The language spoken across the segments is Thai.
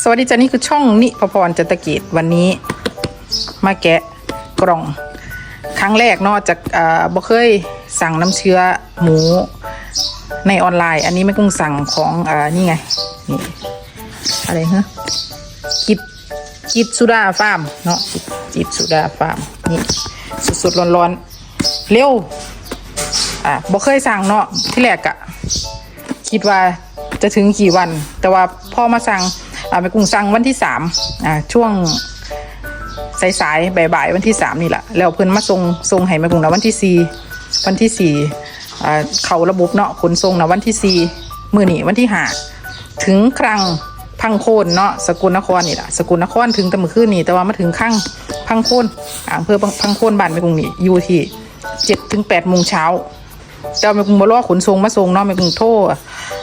สวัสดีจ้านี่คือช่องนิพพรจัตกิจวันนี้ มาแกะกล่อง ครั้งแรกเนอกจากอ่าบ่เคยสั่งน้ำเชื้อหมูในออนไลน์ อันนี้ไม่กุ้งสั่งของอ่านี่ไงนี่อะไรฮะกิดกิดสุดาฟาร์มเนาะกิดสุดาฟาร์มนี่สดๆร้อนๆเร็วอ่าบ่เคยสั่งเนาะที่แรกอะคิดว่าจะถึงกี่วัน แต่ว่าพ่อมาสั่ง ไปกรุงสั่งวันที่สามอ่าช่วงสายๆบ่ายๆวันที่สามนี่แหละแล้วเพิ่นมาส่งส่งให้แม่กรุงนะวันที่สี่วันที่สี่อ่าเขาระบบเนาะขนส่งนะวันที่สี่มือนี่วันที่ห้าถึงครั้งพังโคนเนาะสกุลนครนี่แหละสกุลนครถึงแต่เมื่อคืนนี่แต่ว่ามาถึงข้างพังโคนอ่าอำเภอพังโคนบ้านแม่กรุงนี่อยู่ที่เจ็ดถึงแปดโมงเช้า เจ้าแม่กรุงบ่รอขนส่งมาส่งเนาะแม่กรุงโทร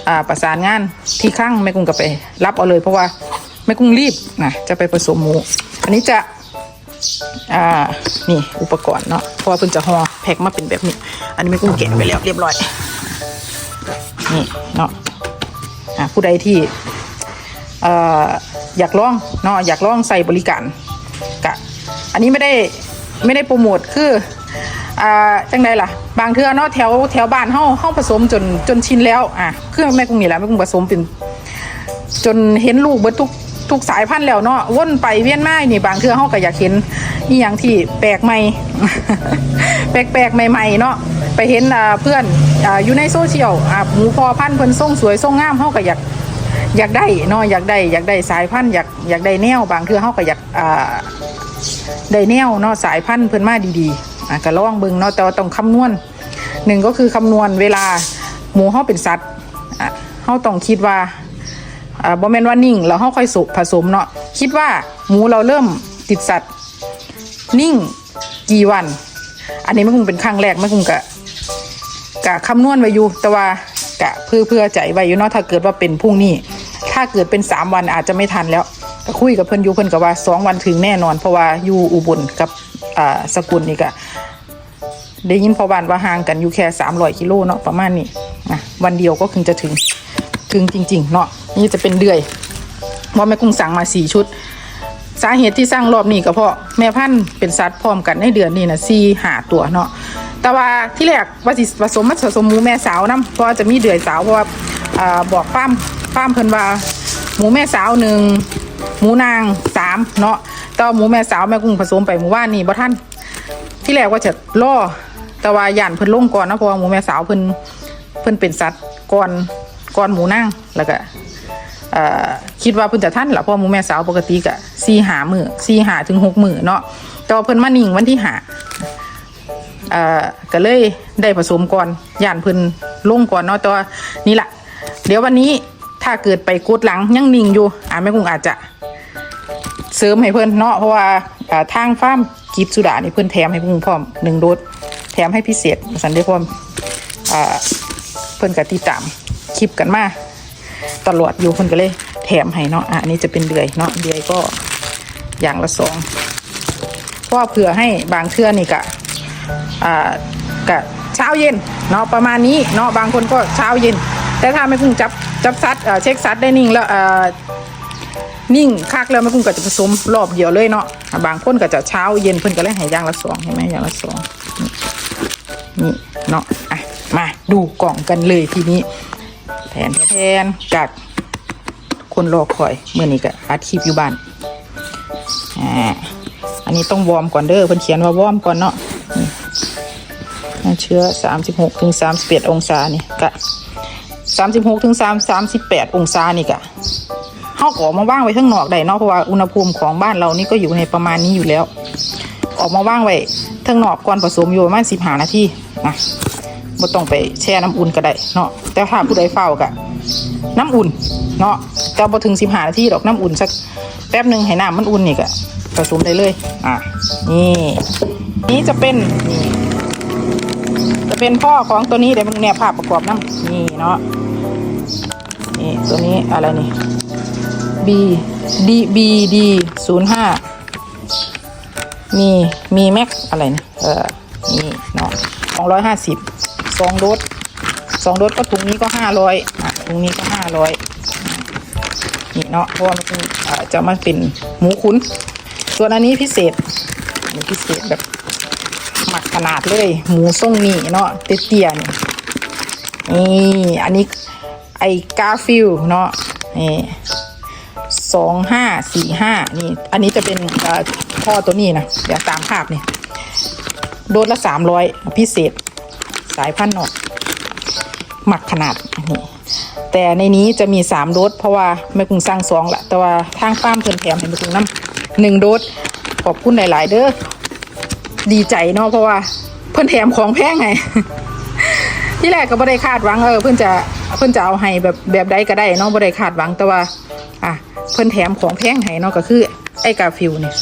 อ่าประสานงานที่ข้างแม่กรุงก็ไป รับเอาเลยเพราะว่าแม่กรุงรีบนะจะไปผสมหมู อันนี้จะอ่านี่อุปกรณ์เนาะเพราะว่าเพิ่นจะห่อแพ็คมาเป็นแบบนี้ อันนี้แม่กรุงแกะไปแล้วเรียบร้อยนี่เนาะอ่าผู้ใดที่เอ่ออยากลองเนาะอยากลองใส่บริการกะอันนี้ไม่ได้ไม่ได้โปรโมทคือ อ่าจังใดล่ะ บางเทื่อเนาะแถวแถวบ้านเฮาเฮาผสมจนจนชินแล้วอะเครื่องแม่กุ้งนี่แหละแม่กุ้งผสมเป็น จนเห็นลูกเบิดทุกทุกสายพันธุ์แล้วเนาะว่นไปเวียนมานี่บางเทื่อเฮาก็อยากเห็นอีหยังที่แปลกใหม่ แปลกๆใหม่ๆเนาะไปเห็นเพื่อนอยู่ในโซเชียลหมูพอพันธุ์เพิ่นส่งสวยส่งงามเฮาก็อยากอยากได้เนาะอยากได้อยากได้สายพันธุ์อยากอยากได้แนวบางเทื่อเฮาก็อยากได้แนวเนาะสายพันธุ์เพิ่นมาดีๆ อะก็ลองเบิ่งเนาะแต่ว่าต้องคำนวณหนึ่งก็คือคำนวณเวลาหมูเฮาเป็นสัตว์อะเฮาต้องคิดว่าอ่าบ่แม่นว่านิ่งแล้วเฮาค่อยสุผสมเนาะคิดว่าหมูเราเริ่มติดสัตว์ นิ่งกี่วัน อันนี้มันคงเป็นครั้งแรกมันคงกะกะคำนวณไว้อยู่แต่ว่ากะเพื่อเพื่อใจไว้อยู่เนาะถ้าเกิดว่าเป็นพรุ่งนี้ ถ้าเกิดเป็นสามวันอาจจะไม่ทันแล้ว ก็คุยกับเพิ่นอยู่เพิ่นก็ว่าสองวันถึงแน่นอน เพราะว่าอยู่อุบลกับอ่าสกุลนี่ก็ได้ยินพอบ้านว่าห่างกันอยู่แค่สามร้อยกิโลเนาะประมาณนี้นะวันเดียวก็คงจะถึงถึงจริง ๆ เนาะนี่จะเป็นเดือยว่าแม่กุ้งสั่งมาสี่ชุด สาเหตุที่สร้างรอบนี้ก็เพราะแม่พันธุ์เป็นสัตว์พร้อมกันในเดือนนี้นะสี่หาตัวเนาะแต่ว่าที่แรกว่าสิผสมมาผสมหมูแม่สาวนํเพราะว่าจะมีเดือยสาวเพราะว่าอ่าบอกป้ามป้ามเพิ่นว่าหมูแม่สาวหนึ่ง หมูนางสามเนาะแต่ว่าหมูแม่สาวแม่กุ้งผสมไปหมู่ว่านนี่บ่ท่านที่แรกว่าจะล่อแต่ว่าย่านเพิ่นลงก่อนนะเพราะว่าหมูแม่สาวเพิ่นเพิ่นเป็นสัตว์ก่อนก่อนหมูนางแล้วก็คิดว่าเพิ่นจะท่านล่ะเพราะหมูแม่สาวปกติกะสี่หามือสี่หาถึงหกมือเนาะแต่ว่าเพิ่นมานิ่งวันที่หาเออก็เลยได้ผสมก่อนย่านเพิ่นลงก่อนเนาะแต่ว่านี่แหละเดี๋ยววันนี้ถ้าเกิดไปกดหลังยังนิ่งอยู่อ่าแม่กุ้งอาจจะ เสริมให้เพิ่นเนาะเพราะว่าทางฟาร์มกีบสุดานี่เพิ่นแถมให้กุ้งพร้อมหนึ่งโดสแถมให้พิเศษสันเดียพร้อมอ่าเพิ่นก็ติดตามคลิปกันมาตลอดอยู่คนก็เลยแถมให้เนาะอันนี้จะเป็นเดือยเนาะเดือยก็อย่างละสองเพราะว่าเผื่อให้บางเทื่อนี่กะกะเช้าเย็นเนาะประมาณนี้เนาะบางคนก็เช้าเย็น แต่ถ้าไม่พุ่งจับจับซัดเช็คซัดได้นิ่งแล้ว นิ่งคักแล้วไม่พุ่งก็จะผสมรอบเดียวเลยเนาะบางคนก็จะเช้าเย็นเพิ่นก็เลยให้อย่างละสองเห็นไหมย่างละสองนี่เนาะอะมาดูกล่องกันเลยทีนี้แทนแทนกัดคนรอคอยเมื่อนี้ก็อัดคลิปอยู่บ้านอ่าอันนี้ต้องวอร์มก่อนเด้อเพิ่นเขียนว่าวอร์มก่อนเนาะนี่เชื้อสามสิบหกถึงสามสิบเอ็ดองศานี่กะสามสิบหกถึงสามสามสิบแปดองศานี่กะ เฮาก็ออกมาว่างไว้ข้างนอกได้เนาะเพราะว่าอุณหภูมิของบ้านเรานี่ก็อยู่ในประมาณนี้อยู่แล้ว ออกมาว่างไว้ข้างนอกก่อนผสมอยู่ประมาณสิบห้านาทีนะบ่ต้องไปแช่น้ำอุ่นก็ได้เนาะแต่ถ้าผู้ใดเฝ้ากะน้ำอุ่นเนาะแต่บ่ถึงสิบห้านาทีดอกน้ำอุ่นสักแป๊บหนึ่งให้น้ำมันอุ่นนี่ก็ผสมได้เลย อะ นี่ นี่จะเป็นนี่จะเป็นพ่อของตัวนี้เดี๋ยวมึงเนี่ยภาพประกอบน้ำนี่เนาะนี่ตัวนี้อะไรนี่ B D B D ศูนย์ห้ามีมีแม็กอะไรนะเออนี่เนาะสองร้อยห้าสิบสองโดสสองโดสก็ถุงนี้ก็ห้าร้อยอะถุงนี้ก็ห้าร้อยนี่เนาะเพราะว่ามันอ่าจะมาเป็นหมูขุนส่วนอันนี้พิเศษนี่พิเศษแบบหมักขนาดเลย หมูทรงนี่เนาะเตี้ยๆนี่นี่อันนี้ไอ้กาฟิลเนาะนี่ สองห้าสี่ห้านี่ อันนี้จะเป็นเอ่อพ่อตัวนี้นะเดี๋ยวตามภาพนี่โดนละสามร้อยพิเศษ สายพันธุ์นอกหมักขนาดนี่แต่ในนี้จะมีสามโดสเพราะว่าแม่กุ้งสร้างสองละแต่ว่าทางฟามเพิ่นแถมให้แม่กุ้งน้ำหนึ่งโดสขอบคุณหลาย ๆ เด้อดีใจเนาะเพราะว่าเพิ่นแถมของแพงไงที่แรกก็บ่ได้คาดหวังเออเพิ่นจะเพิ่นจะเอาให้แบบแบบใดก็ได้เนาะบ่ได้คาดหวังแต่ว่า อะ เพิ่นแถมของแพงให้เนาะก็คือไอ้กาฟิลนี่ย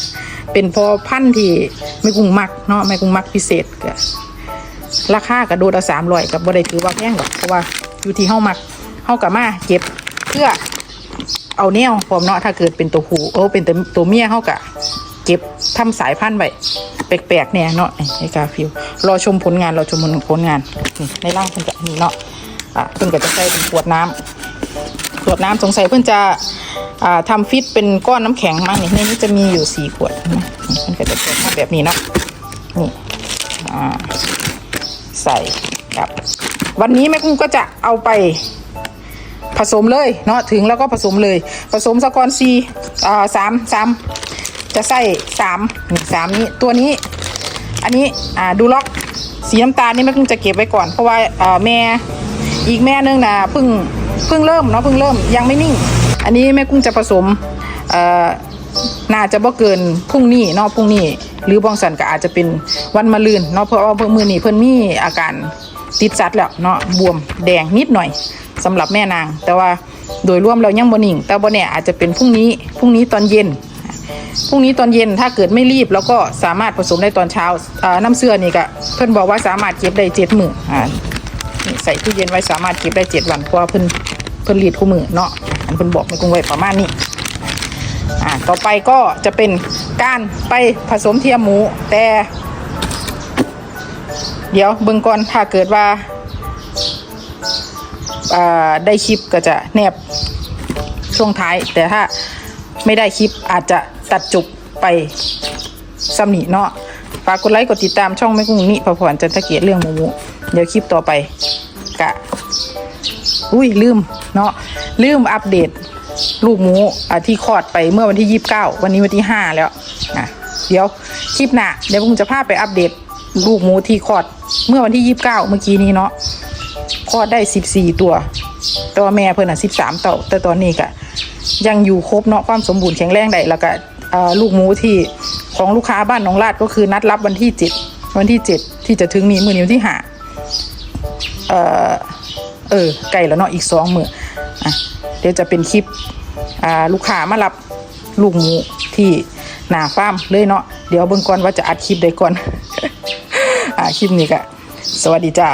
เป็นพอพันธุ์ที่แม่กุ้งมักเนาะแม่กุ้งมักพิเศษก็ราคากระโดดละสามร้อยกับบ่ได้ถือว่าแพงหรอกเพราะว่าอยู่ที่เฮามักเฮากับมาเก็บเพื่อเอาแนวพร้อมเนาะถ้าเกิดเป็นตัวผู้โอ้เป็นตัวตัวเมียเฮากะเก็บทำสายพันธุ์ไว้แปลกๆเนี่ยเนาะไอ้กาฟิวรอชมผลงานรอชมผลงานในร่างเพิ่นจะนี่เนาะอะเพิ่นก็จะใส่เป็นขวดน้ำขวดน้ำสงสัยเพิ่นจะ ทำฟิตเป็นก้อนน้ำแข็งมานี่ในนี้จะมีอยู่สี่ขวดนะนี่เพิ่นก็จะเปิดมาแบบนี้เนาะนี่ใส่ครับ วันนี้แม่กุ้งก็จะเอาไปผสมเลยเนาะถึงแล้วก็ผสมเลย ผสมสกอนซีอ่าสามสามจะใส่สามนี่สามนี้ตัวนี้ อันนี้อ่าดูล็อกสีน้ำตาลนี่แม่กุ้งจะเก็บไว้ก่อนเพราะว่าอ่าแม่อีกแม่นึงนะเพิ่งเพิ่งเริ่มเนาะเพิ่งเริ่มยังไม่นิ่ง อันนี้แม่กุ้งจะผสมเอ่อน่าจะบ่เกินพรุ่งนี้เนาะพรุ่งนี้หรือบางสันก็อาจจะเป็นวันมะรืนเนาะเพราะว่าเพิ่งมือนี้เพิ่นมีอาการติดสัตว์แล้วเนาะบวมแดงนิดหน่อยสำหรับแม่นาง แต่ว่าโดยรวมเรายังบ่นิ่ง แต่บ่แน่อาจจะเป็นพรุ่งนี้พรุ่งนี้ตอนเย็นพรุ่งนี้ตอนเย็นถ้าเกิดไม่รีบแล้วก็สามารถผสมได้ตอนเช้าน้ำเสื้อนี่ก็เพิ่นบอกว่าสามารถเก็บได้เจ็ดมืออ่าใส่ตู้เย็นไว้สามารถเก็บได้เจ็ดวันเพราะว่าเพิ่นเพิ่นรีดคู่มือเนาะ อันเพิ่นบอกในกรุงไว้ประมาณนี้อ่าต่อไปก็จะเป็นการไปผสมเทียมหมูแต่ เดี๋ยวเบิ่งก่อนถ้าเกิดว่าอ่าได้คลิปก็จะแนบช่วงท้าย แต่ถ้าไม่ได้คลิปอาจจะตัดจบไปสำนีเนาะฝากกดไลค์กดติดตามช่องแม่กุ้งนี่พอผ่อนจันทเกียรติเรื่องหมูหมูเดี๋ยวคลิปต่อไปกะ อุ้ยลืมเนาะลืมอัปเดตลูกหมูที่คลอดไปเมื่อวันที่ 29 วันนี้วันที่ 5 แล้วอะเดี๋ยวคลิปหน้าเดี๋ยวผมจะพาไปอัปเดตลูกหมูที่คลอดเมื่อวันที่ 29 เมื่อกี้นี้เนาะคลอดได้ 14 ตัวต่ว่าแม่เพิ่นอะ 13ต่าแต่ตอนนี้ก็ยังอยู่ครบเนาะความสมบูรณ์แข็งแรงได้แล้วก็ลูกหมูที่ของลูกค้าบ้านหน้องลาดก็คือนัดรับวันที่ 7 วันที่ 7 ที่จะถึงนี้มือนี้วันที่หาเอ่อ เออไก่แล้วเนาะอีกสองมืออะเดี๋ยวจะเป็นคลิปอ่าลูกค้ามารับลูกหมูที่หน้าฟาร์มเลยเนาะเดี๋ยวเบิ่งก่อนว่าจะอัดคลิปใดก่อนอ่าคลิปนี้ก็สวัสดีจ้า